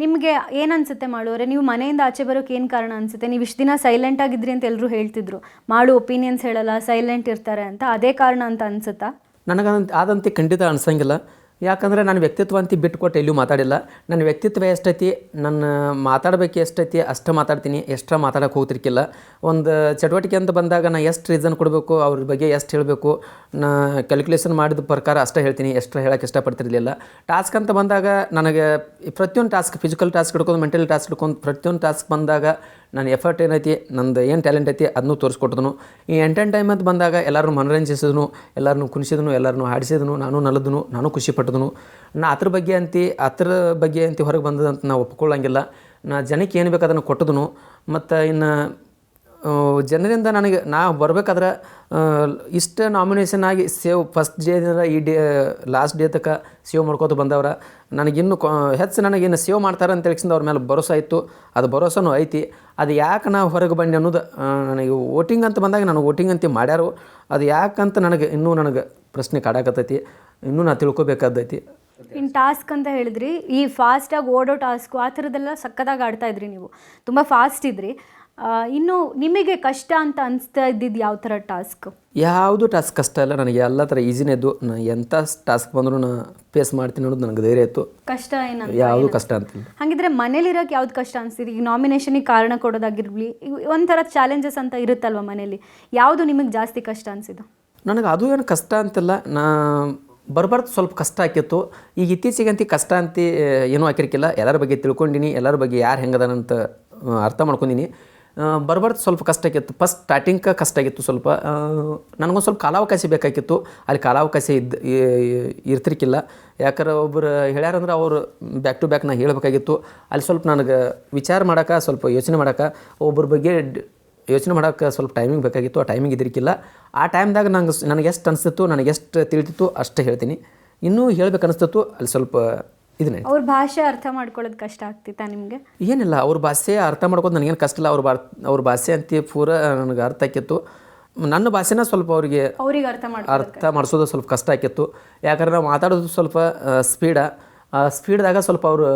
ನಿಮಗೆ ಏನು ಅನ್ಸುತ್ತೆ ಮಾಡೋರೆ ನೀವು ಮನೆಯಿಂದ ಆಚೆ ಬರೋಕೆ ಏನು ಕಾರಣ ಅನಿಸುತ್ತೆ? ನೀವು ಇಷ್ಟು ದಿನ ಸೈಲೆಂಟ್ ಆಗಿದ್ರಿ ಅಂತ ಎಲ್ಲರೂ ಹೇಳ್ತಿದ್ರು. ಮಾಡು ಒಪಿನಿಯನ್ಸ್ ಹೇಳಲ್ಲ ಸೈಲೆಂಟ್ ಇರ್ತಾರೆ ಅಂತ. ಅದೇ ಕಾರಣ ಅಂತ ಅನ್ಸುತ್ತಾ? ನನಗಂತ ಆದಂತೆ ಖಂಡಿತ ಅನ್ಸಂಗಿಲ್ಲ. ಯಾಕಂದರೆ ನನ್ನ ವ್ಯಕ್ತಿತ್ವ ಅಂತ ಬಿಟ್ಕೊಟ್ಟು ಎಲ್ಲೂ ಮಾತಾಡಿಲ್ಲ. ನನ್ನ ವ್ಯಕ್ತಿತ್ವ ಎಷ್ಟೈತಿ, ನನ್ನ ಮಾತಾಡಬೇಕು ಎಷ್ಟೈತಿ, ಅಷ್ಟು ಮಾತಾಡ್ತೀನಿ, ಎಷ್ಟರ ಮಾತಾಡೋಕೆ ಹೋಗ್ತಿರ್ಕಿಲ್ಲ. ಒಂದು ಚಟುವಟಿಕೆ ಅಂತ ಬಂದಾಗ ನಾನು ಎಷ್ಟು ರೀಸನ್ ಕೊಡಬೇಕು, ಅವ್ರ ಬಗ್ಗೆ ಎಷ್ಟು ಹೇಳಬೇಕು, ನಾ ಕ್ಯಾಲ್ಕುಲೇಷನ್ ಮಾಡಿದ ಪ್ರಕಾರ ಅಷ್ಟೇ ಹೇಳ್ತೀನಿ ಎಷ್ಟು ಹೇಳೋಕೆ ಇಷ್ಟಪಡ್ತಿರ್ಲಿಲ್ಲ. ಟಾಸ್ಕ್ ಅಂತ ಬಂದಾಗ ನನಗೆ ಪ್ರತಿಯೊಂದು ಟಾಸ್ಕ್ ಫಿಸಿಕಲ್ ಟಾಸ್ಕ್ ಹಿಡ್ಕೊಂಡು ಮೆಂಟಲ್ ಟಾಸ್ಕ್ ಹಿಡ್ಕೊಂಡು ಪ್ರತಿಯೊಂದು ಟಾಸ್ಕ್ ಬಂದಾಗ ನನ್ನ ಎಫರ್ಟ್ ಏನೈತಿ, ನಂದು ಏನು ಟ್ಯಾಲೆಂಟ್ ಐತಿ ಅದನ್ನು ತೋರಿಸ್ಕೊಟ್ಟಿದ್ನು. ಈ ಎಂಟೆನ್ ಟೈಮ್ ಬಂದಾಗ ಎಲ್ಲರೂ ಮನರಂಜಿಸಿದನು ಎಲ್ಲರನ್ನು ಕುಣಿಸಿದನು ಎಲ್ಲರನ್ನು ಹಾಡಿಸಿದನು, ನಾನು ನಲದನು, ನಾನು ಖುಷಿ ಪಟ್ಟದ್ನು. ನಾ ಅದ್ರ ಬಗ್ಗೆ ಅಂತಿ, ಅದ್ರ ಬಗ್ಗೆ ಅಂತಿ ಹೊರಗೆ ಬಂದದಂತ ನಾವು ಒಪ್ಕೊಳ್ಳಂಗಿಲ್ಲ ನಾ ಜನಕ್ಕೆ ಏನು ಬೇಕು ಅದನ್ನು ಕೊಟ್ಟದನು. ಮತ್ತು ಇನ್ನು ಜನರಿಂದ ನನಗೆ, ನಾ ಬರ್ಬೇಕಾದ್ರೆ ಇಷ್ಟು ನಾಮಿನೇಷನ್ ಆಗಿ ಸೇವ್ ಫಸ್ಟ್ ಡೇದಿಂದ ಈ ಡೇ ಲಾಸ್ಟ್ ಡೇ ತನಕ ಸೇವ್ ಮಾಡ್ಕೋತ ಬಂದವ್ರ. ನನಗಿನ್ನು ಕೊ, ಹೆಚ್ಚು ನನಗಿನ್ನು ಸೇವ್ ಮಾಡ್ತಾರೆ ಅಂತ ತಿಳಿಸಿದ ಅವ್ರ ಮೇಲೆ ಭರೋಸಾ ಇತ್ತು. ಅದು ಭರೋಸೆನೂ ಐತಿ. ಅದು ಯಾಕೆ ನಾವು ಹೊರಗೆ ಬಂದೆ ಅನ್ನೋದು ನನಗೆ ವೋಟಿಂಗ್ ಅಂತ ಬಂದಾಗ ನನಗೆ ವೋಟಿಂಗ್ ಅಂತ ಮಾಡ್ಯಾರು. ಅದು ಯಾಕಂತ ನನಗೆ ಇನ್ನೂ ನನಗೆ ಪ್ರಶ್ನೆ ಕಾಡಾಕತ್ತೈತಿ. ಇನ್ನೂ ನಾನು ತಿಳ್ಕೊಬೇಕಾದೈತಿ. ಇನ್ನು ಟಾಸ್ಕ್ ಅಂತ ಹೇಳಿದ್ರಿ, ಈ ಫಾಸ್ಟಾಗಿ ಓಡೋ ಟಾಸ್ಕು ಆ ಥರದ್ದೆಲ್ಲ ಸಕ್ಕತ್ತಾಗಿ ಆಡ್ತಾ ಇದ್ರಿ ನೀವು. ತುಂಬ ಫಾಸ್ಟ್ ಇದ್ರಿ. ಇನ್ನು ನಿಮಗೆ ಕಷ್ಟ ಅಂತ ಅನಿಸ್ತಾ ಇದ್ದಿದ್ದು ಯಾವ ಥರ ಟಾಸ್ಕ್? ಯಾವುದು ಟಾಸ್ಕ್ ಕಷ್ಟ ಇಲ್ಲ ನನಗೆ. ಎಲ್ಲ ಥರ ಈಸಿನೇ ಇದ್ದು ನಾ ಎಂಥ ಟಾಸ್ಕ್ ಬಂದರೂ ನಾನು ಫೇಸ್ ಮಾಡ್ತೀನಿ ಅನ್ನೋದು ನನಗೆ ಧೈರ್ಯ ಇತ್ತು. ಕಷ್ಟ ಏನಂತ ಯಾವುದು ಕಷ್ಟ ಅಂತ ಹಾಗಿದ್ರೆ ಮನೇಲಿರೋಕೆ ಯಾವ್ದು ಕಷ್ಟ ಅನಿಸ್ತಿದೆ ಈಗ ನಾಮಿನೇಷನಿಗೆ ಕಾರಣ ಕೊಡೋದಾಗಿರ್ಲಿ ಒಂಥರ ಚಾಲೆಂಜಸ್ ಅಂತ ಇರುತ್ತಲ್ವ ಮನೇಲಿ? ಯಾವುದು ನಿಮಗೆ ಜಾಸ್ತಿ ಕಷ್ಟ ಅನಿಸಿದ್ದು? ನನಗೆ ಅದು ಏನು ಕಷ್ಟ ಅಂತಿಲ್ಲ. ನಾ ಬರ್ಬಾರ್ದು ಸ್ವಲ್ಪ ಕಷ್ಟ ಆಕಿತ್ತು ಈಗ ಇತ್ತೀಚೆಗಂತಿ ಕಷ್ಟ ಅಂತ ಏನೂ ಹಾಕಿರ್ಕಿಲ್ಲ. ಎಲ್ಲರ ಬಗ್ಗೆ ತಿಳ್ಕೊಂಡಿನಿ. ಎಲ್ಲರ ಬಗ್ಗೆ ಯಾರು ಹೆಂಗದಾನಂತ ಅರ್ಥ ಮಾಡ್ಕೊಂಡಿನಿ. ಬರ್ಬಾರ್ದು ಸ್ವಲ್ಪ ಕಷ್ಟ ಆಗಿತ್ತು. ಫಸ್ಟ್ ಸ್ಟಾರ್ಟಿಂಗ್ ಕಷ್ಟ ಆಗಿತ್ತು ಸ್ವಲ್ಪ. ನನಗೊಂದು ಸ್ವಲ್ಪ ಕಾಲಾವಕಾಶ ಬೇಕಾಗಿತ್ತು. ಅಲ್ಲಿ ಕಾಲಾವಕಾಶ ಇದ್ದು ಇರ್ತಿರ್ಕಿಲ್ಲ. ಯಾಕಂದ್ರೆ ಒಬ್ಬರು ಹೇಳ್ಯಾರಂದ್ರೆ ಅವರು ಬ್ಯಾಕ್ ಟು ಬ್ಯಾಕ್ ನಾನು ಹೇಳಬೇಕಾಗಿತ್ತು. ಅಲ್ಲಿ ಸ್ವಲ್ಪ ನನಗೆ ವಿಚಾರ ಮಾಡೋಕೆ, ಸ್ವಲ್ಪ ಯೋಚನೆ ಮಾಡೋಕೆ ಒಬ್ಬರ ಬಗ್ಗೆ ಯೋಚನೆ ಮಾಡೋಕೆ ಸ್ವಲ್ಪ ಟೈಮಿಂಗ್ ಬೇಕಾಗಿತ್ತು. ಆ ಟೈಮಿಂಗ್ ಇದ್ದಿರಿಕಿಲ್ಲ. ಆ ಟೈಮ್ದಾಗ ನಂಗೆ ನನಗೆ ಎಷ್ಟು ಅನಿಸ್ತಿತ್ತು, ನನಗೆ ಎಷ್ಟು ತಿಳಿತಿತ್ತು ಅಷ್ಟೇ ಹೇಳ್ತೀನಿ. ಇನ್ನೂ ಹೇಳ್ಬೇಕು ಅನಿಸ್ತಿತ್ತು ಅಲ್ಲಿ ಸ್ವಲ್ಪ ಇದನ್ನೇ? ಅವ್ರ ಭಾಷೆ ಅರ್ಥ ಮಾಡ್ಕೊಳ್ಳೋದು ಕಷ್ಟ ಆಗ್ತಿತ್ತಾ ನಿಮಗೆ? ಏನಿಲ್ಲ ಅವ್ರ ಭಾಷೆ ಅರ್ಥ ಮಾಡ್ಕೊಂಡು ನನಗೇನು ಕಷ್ಟ ಇಲ್ಲ. ಅವ್ರ ಬಾ ಅವ್ರ ಭಾಷೆ ಅಂತ ಪೂರ ನನಗೆ ಅರ್ಥ ಆಕಿತ್ತು ನನ್ನ ಭಾಷೆನ ಸ್ವಲ್ಪ ಅವರಿಗೆ ಅವ್ರಿಗೆ ಅರ್ಥ ಮಾಡಿ ಅರ್ಥ ಮಾಡಿಸೋದು ಸ್ವಲ್ಪ ಕಷ್ಟ ಆಕಿತ್ತು ಯಾಕಂದ್ರೆ ನಾವು ಮಾತಾಡೋದು ಸ್ವಲ್ಪ ಸ್ಪೀಡ ಆ. ಸ್ಪೀಡ್ದಾಗ ಸ್ವಲ್ಪ ಅವರು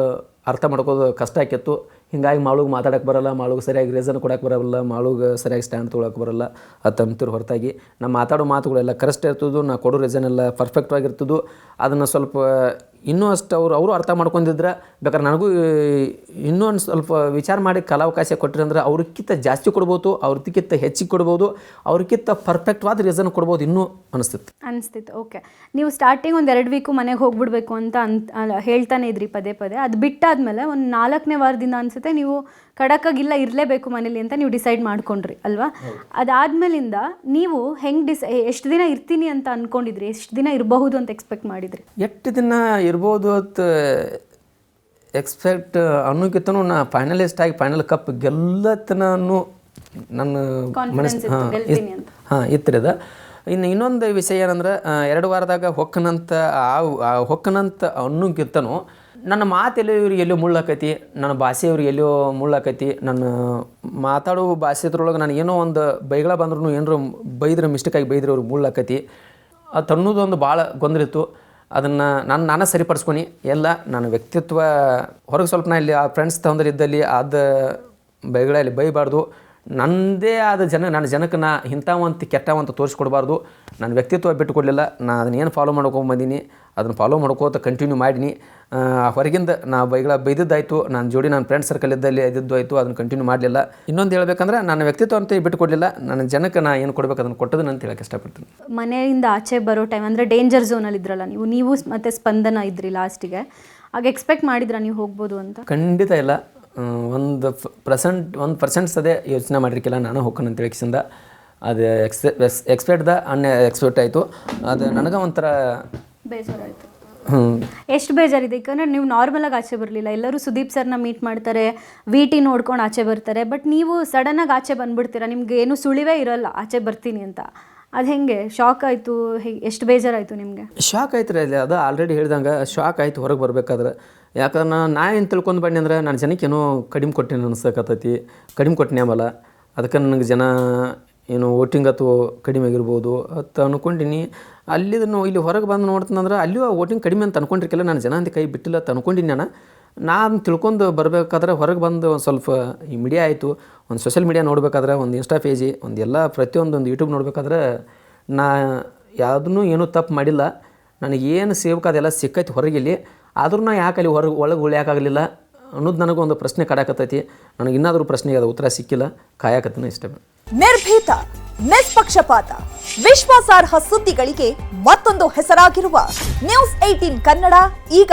ಅರ್ಥ ಮಾಡ್ಕೋದು ಕಷ್ಟ ಆಕಿತ್ತು ಹಿಂಗಾಗಿ ಮಾಳುಗೆ ಮಾತಾಡಕ್ಕೆ ಬರಲ್ಲ ಮಾಳುಗೆ ಸರಿಯಾಗಿ ರೀಸನ್ ಕೊಡಕ್ಕೆ ಬರಲ್ಲ ಮಾಳುಗೆ ಸರಿಯಾಗಿ ಸ್ಟ್ಯಾಂಡ್ ತೊಗೊಳಕ್ಕೆ ಬರಲ್ಲ ಅದು ಹೊರತಾಗಿ. ನಾ ಮಾತಾಡೋ ಮಾತುಗಳೆಲ್ಲ ಕರೆಕ್ಟ್ ಇರ್ತದೋ ನಾ ಕೊಡೋ ರೀಸನ್ ಎಲ್ಲ ಪರ್ಫೆಕ್ಟ್ ಆಗಿರ್ತದೆ. ಅದನ್ನು ಸ್ವಲ್ಪ ಇನ್ನೂ ಅಷ್ಟು ಅವರು ಅವರು ಅರ್ಥ ಮಾಡ್ಕೊಂಡಿದ್ರೆ ಬೇಕಾದ್ರೆ ನನಗೂ ಇನ್ನೂ ಒಂದು ಸ್ವಲ್ಪ ವಿಚಾರ ಮಾಡಿ ಕಾಲಾವಕಾಶ ಕೊಟ್ಟಿರಂದ್ರೆ ಅವ್ರಿಗಿಂತ ಜಾಸ್ತಿ ಕೊಡ್ಬೋದು ಅವ್ರಕ್ಕಿಂತ ಹೆಚ್ಚಿಗೆ ಕೊಡ್ಬೋದು, ಅವ್ರಿಗಿಂತ ಪರ್ಫೆಕ್ಟ್ವಾದ ರೀಸನ್ ಕೊಡ್ಬೋದು ಇನ್ನೂ ಅನಿಸ್ತಿತ್ತು ಅನಿಸ್ತಿತ್ತು ಓಕೆ ನೀವು ಸ್ಟಾರ್ಟಿಂಗ್ ಒಂದು ಎರಡು ವೀಕು ಮನೆಗೆ ಹೋಗ್ಬಿಡ್ಬೇಕು ಅಂತ ಅಂತ ಹೇಳ್ತಾನೆ ಇದ್ರಿ ಪದೇ ಪದೇ. ಅದು ಬಿಟ್ಟಾದ್ಮೇಲೆ ಒಂದು ನಾಲ್ಕನೇ ವಾರದಿಂದ ಅನಿಸುತ್ತೆ ನೀವು ಕಡಕ್ಕಾಗಿಲ್ಲ ಇರಲೇಬೇಕು ಮನೇಲಿ ಅಂತ ನೀವು ಡಿಸೈಡ್ ಮಾಡ್ಕೊಂಡ್ರಿ ಅಲ್ವಾ? ಅದಾದ್ಮೇಲಿಂದ ನೀವು ಹೆಂಗ್ ಡಿಸ್ ಎಷ್ಟು ದಿನ ಇರ್ತೀನಿ ಅಂತ ಅನ್ಕೊಂಡಿದ್ರಿ ಎಷ್ಟು ದಿನ ಇರಬಹುದು ಅಂತ ಎಕ್ಸ್ಪೆಕ್ಟ್ ಮಾಡಿದ್ರಿ? ಎಷ್ಟು ದಿನ ಇರ್ಬೋದು ಅಂತ ಎಕ್ಸ್ಪೆಕ್ಟ್ ಅನ್ನೋಕ್ಕಿಂತನೂ ನಾ ಫೈನಲಿಸ್ಟ್ ಆಗಿ ಫೈನಲ್ ಕಪ್ ಗೆಲ್ಲತನೂ ನನ್ನ ಮನಸ್ಸು ಹಾಂ ಹಾಂ ಇತ್ತಿರದ. ಇನ್ನು ಇನ್ನೊಂದು ವಿಷಯ ಏನಂದ್ರೆ ಎರಡು ವಾರದಾಗ ಹೊಕ್ಕನಂತ ಆ ಆ ಹೊಕ್ಕನಂತ ಅನ್ನೋಕ್ಕಿಂತನೂ ನನ್ನ ಮಾತು ಎಲ್ಲೋ ಇವ್ರಿಗೆ ಎಲ್ಲೋ ಮುಳ್ಳಾಕೈತಿ ನನ್ನ ಭಾಷೆ ಇವ್ರಿಗೆ ಎಲ್ಲೋ ಮುಳ್ಳಾಕೈತಿ ನನ್ನ ಮಾತಾಡೋ ಭಾಷೆದ್ರೊಳಗೆ ನಾನು ಏನೋ ಒಂದು ಬೈಗಳ ಬಂದ್ರೂ ಏನರು ಬೈದ್ರೆ ಮಿಸ್ಟೇಕಾಗಿ ಬೈದ್ರೆ ಅವ್ರಿಗೆ ಮುಳ್ಳಾಕೈತಿ ಅದು ಅನ್ನೋದೊಂದು ಭಾಳ ಗೊಂದಲ ಇತ್ತು. ಅದನ್ನು ನಾನು, ನಾನೇ ಸರಿಪಡಿಸ್ಕೊನಿ. ಎಲ್ಲ ನನ್ನ ವ್ಯಕ್ತಿತ್ವ, ಹೊರಗೆ ಸ್ವಲ್ಪ ನಾ ಇಲ್ಲಿ ಆ ಫ್ರೆಂಡ್ಸ್ ತೊಂದರೆ ಇದ್ದಲ್ಲಿ ಅದು ಬೈಗಳಲ್ಲಿ ಬೈಬಾರ್ದು. ನನ್ನದೇ ಆದ ಜನ ನನ್ನ ಜನಕ್ಕೆ ನಾ ಇಂಥವಂತ ಕೆಟ್ಟವಂತ ತೋರಿಸ್ಕೊಡ್ಬಾರ್ದು. ನನ್ನ ವ್ಯಕ್ತಿತ್ವ ಬಿಟ್ಟು ಕೊಡಲಿಲ್ಲ ನಾ ಅದನ್ನ ಏನು ಫಾಲೋ ಮಾಡ್ಕೊಂಡು ಬಂದೀನಿ ಅದನ್ನು ಫಾಲೋ ಮಾಡ್ಕೋತ ಕಂಟಿನ್ಯೂ ಮಾಡೀನಿ. ಹೊರಗಿಂದ ನಾ ಬೈಗಳ ಬೈದಿದ್ದಾಯಿತು. ನನ್ನ ಜೋಡಿ ನನ್ನ ಫ್ರೆಂಡ್ ಸರ್ಕಲ್ ಇದ್ದಲ್ಲಿ ಇದ್ದಿದ್ದು ಆಯಿತು ಅದನ್ನು ಕಂಟಿನ್ಯೂ ಮಾಡಲಿಲ್ಲ. ಇನ್ನೊಂದು ಹೇಳ್ಬೇಕಂದ್ರೆ ನನ್ನ ವ್ಯಕ್ತಿತ್ವ ಅಂತ ಬಿಟ್ಟು ಕೊಡಲಿಲ್ಲ ನನ್ನ ಜನಕ್ಕೆ ನಾ ಏನು ಕೊಡಬೇಕು ಅದನ್ನು ಕೊಟ್ಟದನ್ನ ಅಂತ ಹೇಳಕ್ಕೆ ಇಷ್ಟಪಡ್ತೀನಿ. ಮನೆಯಿಂದ ಆಚೆ ಬರೋ ಟೈಮ್ ಅಂದರೆ ಡೇಂಜರ್ ಝೋನಲ್ಲಿ ಇದ್ರಲ್ಲ ನೀವು ನೀವು ಮತ್ತು ಮತ್ತೆ ಸ್ಪಂದನ ಇದ್ರಿ ಲಾಸ್ಟಿಗೆ ಆಗ ಎಕ್ಸ್ಪೆಕ್ಟ್ ಮಾಡಿದ್ರಾ ನೀವು ಹೋಗ್ಬೋದು ಅಂತ? ಖಂಡಿತ ಇಲ್ಲ. ಒಂದು ಪರ್ಸೆಂಟ್ ಒಂದು ಪರ್ಸೆಂಟ್ ಸದೇ ಯೋಚನೆ ಮಾಡಿರ್ಕಿಲ್ಲ. ನಾನು ಹೋಗ್ಕೊಂಡು ಅಂತ ಹೇಳಿಸಿಂದ ಅದು ಎಕ್ಸ್ ಎಕ್ಸ್ಪೆಕ್ಟ್ದ ಅನ್ನ ಎಕ್ಸ್ಪೆಕ್ಟ್ ಆಯಿತು. ಅದು ನನಗೆ ಒಂಥರ ಬೇಜಾರಾಯಿತು. ಹ್ಞೂ ಎಷ್ಟು ಬೇಜಾರಿದೆ? ಯಾಕಂದರೆ ನೀವು ನಾರ್ಮಲಾಗಿ ಆಚೆ ಬರಲಿಲ್ಲ. ಎಲ್ಲರೂ ಸುದೀಪ್ ಸರ್ನ ಮೀಟ್ ಮಾಡ್ತಾರೆ ವಿ ಟಿ ನೋಡ್ಕೊಂಡು ಆಚೆ ಬರ್ತಾರೆ ಬಟ್ ನೀವು ಸಡನ್ನಾಗಿ ಆಚೆ ಬಂದ್ಬಿಡ್ತೀರಾ? ನಿಮ್ಗೆ ಏನು ಸುಳಿವೇ ಇರಲ್ಲ ಆಚೆ ಬರ್ತೀನಿ ಅಂತ. ಅದು ಹೆಂಗೆ? ಶಾಕ್ ಆಯಿತು ಎಷ್ಟು ಬೇಜಾರಾಯಿತು ನಿಮಗೆ? ಶಾಕ್ ಆಯ್ತು ರೀ ಅಲ್ಲಿ, ಅದು ಆಲ್ರೆಡಿ ಹೇಳ್ದಂಗೆ ಶಾಕ್ ಆಯ್ತು ಹೊರಗೆ ಬರ್ಬೇಕಾದ್ರೆ. ಯಾಕಂದ್ರೆ ನಾ ನಾ ಏನು ತಿಳ್ಕೊಂಡು ಬನ್ನಿ ಅಂದ್ರೆ ನಾನು ಜನಕ್ಕೆ ಏನೋ ಕಡಿಮೆ ಕೊಟ್ಟಿನಿ ಅನ್ಸಕತ್ತೈತಿ. ಕಡಿಮೆ ಕೊಟ್ಟಿನಿ ಆಮಲ್ಲ ಅದಕ್ಕೆ ನನಗೆ ಜನ ಏನು ವೋಟಿಂಗ್ ಅಥವಾ ಕಡಿಮೆ ಆಗಿರ್ಬೋದು ಅಂತ ಅನ್ಕೊಂಡಿನಿ. ಅಲ್ಲಿದನ್ನು ಇಲ್ಲಿ ಹೊರಗೆ ಬಂದು ನೋಡ್ತೀನಂದ್ರೆ ಅಲ್ಲಿಯೂ ವೋಟಿಂಗ್ ಕಡಿಮೆ ಅಂತ ಅನ್ಕೊಂಡಿರ್ಕಿಲ್ಲ. ನಾನು ಜನ ಅಂತ ಕೈ ಬಿಟ್ಟಿಲ್ಲ ಅಂತ ಅನ್ಕೊಂಡಿನಿ ನಾನು. ನಾನು ತಿಳ್ಕೊಂಡು ಬರಬೇಕಾದ್ರೆ ಹೊರಗೆ ಬಂದು ಒಂದು ಸ್ವಲ್ಪ ಈ ಮೀಡಿಯಾ ಆಯಿತು, ಒಂದು ಸೋಷಿಯಲ್ ಮೀಡಿಯಾ ನೋಡಬೇಕಾದ್ರೆ, ಒಂದು ಇನ್ಸ್ಟಾ ಪೇಜಿ ಒಂದು ಎಲ್ಲ ಪ್ರತಿಯೊಂದು ಒಂದು ಯೂಟ್ಯೂಬ್ ನೋಡಬೇಕಾದ್ರೆ ನಾ ಯಾವುದನ್ನು ಏನೂ ತಪ್ಪು ಮಾಡಿಲ್ಲ. ನನಗೆ ಏನು ಸೇವಕ ಅದೆಲ್ಲ ಸಿಕ್ಕೈತಿ ಹೊರಗಿಲ್ಲಿ ಆದ್ರೂ ನಾ ಯಾಕಲ್ಲಿ ಹೊರಗೆ ಒಳಗೆ ಉಳಿಯೋಕ್ಕಾಗಲಿಲ್ಲ ಅನ್ನೋದು ನನಗೊಂದು ಪ್ರಶ್ನೆ ಕಾಡಾಕತ್ತೈತಿ. ನನಗೆ ಇನ್ನಾದರೂ ಪ್ರಶ್ನೆಗೆ ಅದು ಉತ್ತರ ಸಿಕ್ಕಿಲ್ಲ. ಕಾಯಕತ್ತನ ಇಷ್ಟ. ನಿರ್ಭೀತ, ನಿಷ್ಪಕ್ಷಪಾತ, ವಿಶ್ವಾಸಾರ್ಹ ಸುದ್ದಿಗಳಿಗೆ ಮತ್ತೊಂದು ಹೆಸರಾಗಿರುವ ನ್ಯೂಸ್ ಏಟೀನ್ ಕನ್ನಡ, ಈಗ